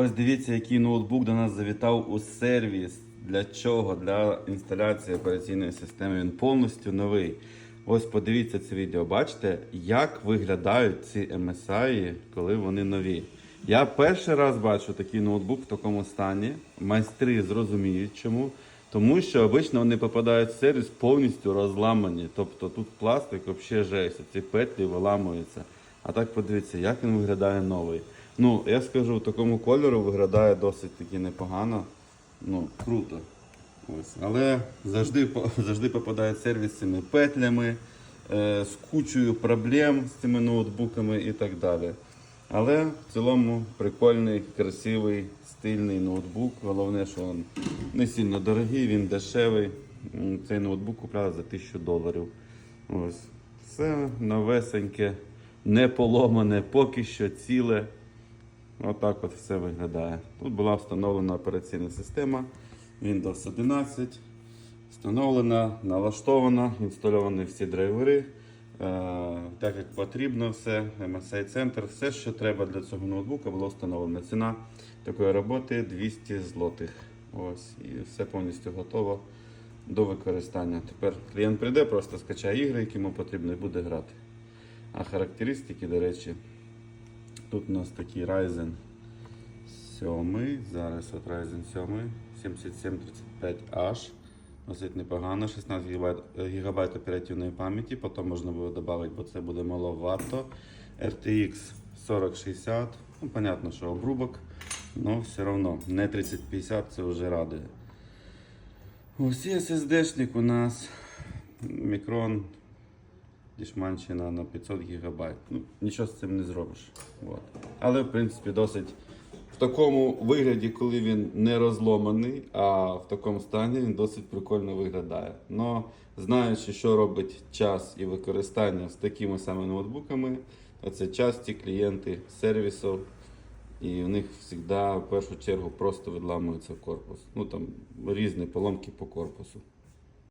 Ось дивіться, який ноутбук до нас завітав у сервіс. Для чого? Для інсталяції операційної системи. Він повністю новий. Ось подивіться це відео. Бачите, як виглядають ці MSI, коли вони нові. Я перший раз бачу такий ноутбук в такому стані. Майстри зрозуміють чому. Тому що обично вони попадають в сервіс повністю розламані. Тобто тут пластик взагалі жесть, ці петлі виламуються. А так подивіться, як він виглядає новий. Ну, я скажу, в такому кольору виглядає досить таки непогано. Ну, круто. Ось. Але завжди, завжди попадає сервіс з цими петлями, е, з кучою проблем з цими ноутбуками і так далі. Але в цілому прикольний, красивий, стильний ноутбук. Головне, що він не сильно дорогий, він дешевий. Цей ноутбук купляли за 1000 доларів. Ось. Все новесеньке, не поломане, поки що ціле. Отак от все виглядає. Тут була встановлена операційна система Windows 11. Встановлена, налаштована, інстальовані всі драйвери. Е, так як потрібно, все, MSI центр, все, що треба для цього ноутбука, було встановлено. Ціна такої роботи 200 злотих. Ось, і все повністю готово до використання. Тепер клієнт прийде, просто скачає ігри, які йому потрібно, і буде грати. А характеристики, до речі, Тут у нас такий Ryzen 7. Зараз от Ryzen 7 7735H. Досить непогано, 16 ГБ, оперативної пам'яті, потім можна буде додати, бо це буде маловато. RTX 4060. Ну, понятно, що обрубок, але все одно не 3050 це вже радує. Ось SSD-шник у нас Micron Дішманщина на 500 ГБ. Ну, нічого з цим не зробиш. От. Але, в принципі, досить в такому вигляді, коли він не розломаний, а в такому стані він досить прикольно виглядає. Но знаючи, що робить час і використання з такими саме ноутбуками, це часті клієнти сервісів. І у них завжди в першу чергу просто відламується корпус. Ну там різні поломки по корпусу.